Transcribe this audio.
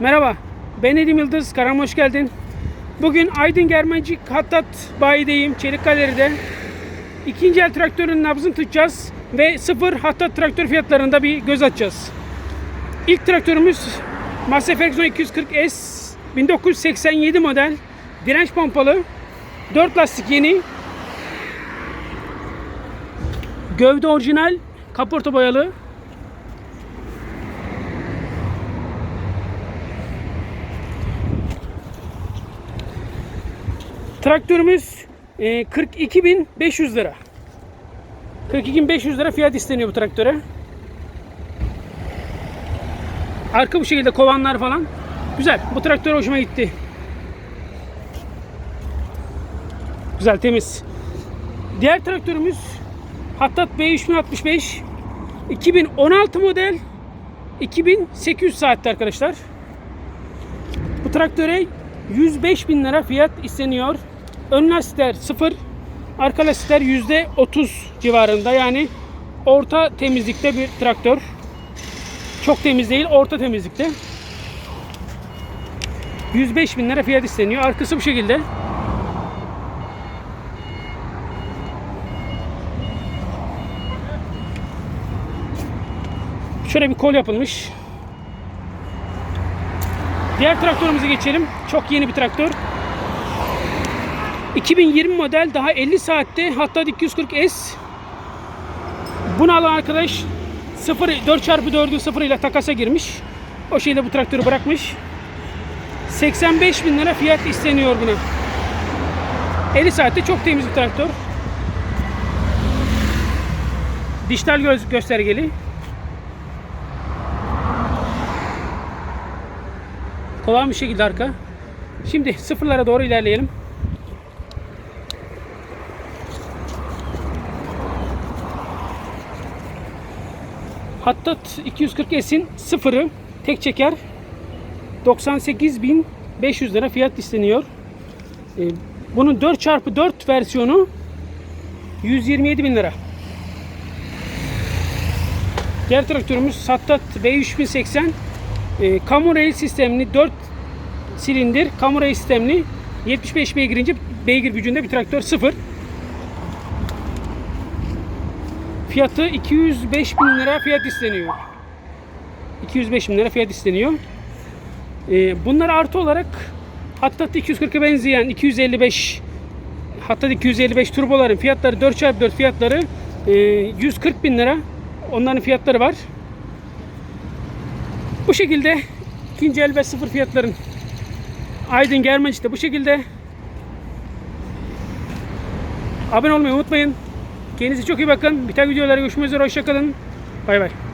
Merhaba, ben Edim Yıldız. Kanalıma hoş geldin. Bugün Aydın Germencik Hattat bayideyim, Çelik Galeri'de. İkinci el traktörün nabzını tutacağız ve sıfır Hattat traktör fiyatlarında bir göz atacağız. İlk traktörümüz Massey Ferguson 240S 1987 model direnç pompalı 4 lastik yeni gövde orijinal kaporta boyalı Traktörümüz e, 42.500 lira. 42.500 lira fiyat isteniyor bu traktöre. Arka bu şekilde kovanlar falan. Güzel. Bu traktör hoşuma gitti. Güzel temiz. Diğer traktörümüz Hattat B3065 2016 model 2800 saatte arkadaşlar. Bu traktöre 105 bin lira fiyat isteniyor. Ön lastikler 0, arka lastikler %30 civarında. Yani orta temizlikte bir traktör. Çok temiz değil, orta temizlikte. 105 bin lira fiyat isteniyor. Arkası bu şekilde. Şöyle bir kol yapılmış. Diğer traktörümüze geçelim. Çok yeni bir traktör. 2020 model daha 50 saatte hatta 240S. Bunu alan arkadaş 0 4x4'ü 0 ile takasa girmiş. O şeyle bu traktörü bırakmış. 85 bin lira fiyat isteniyor buna. 50 saatte çok temiz bir traktör. Dijital göz göstergeli. Kolay bir şekilde arka. Şimdi sıfırlara doğru ilerleyelim. Hattat 240S'in sıfırı tek çeker 98.500 lira fiyat isteniyor. Ee, Bunun 4x4 versiyonu 127 bin lira. Diğer traktörümüz Hattat V3080 e, kamu rail sistemli 4 silindir kamu rail sistemli 75 beygirince beygir gücünde bir traktör sıfır. Fiyatı 205 bin lira fiyat isteniyor. 205 bin lira fiyat isteniyor. E, bunlar artı olarak hatta 240'a benzeyen 255 hatta 255 turboların fiyatları 4x4 fiyatları e, 140 bin lira. Onların fiyatları var. Bu şekilde ikinci el ve sıfır fiyatların Aydın Germencik'te bu şekilde. Abone olmayı unutmayın. Kendinize çok iyi bakın. Bir tane videolara görüşmek üzere. Hoşçakalın. Bay bay.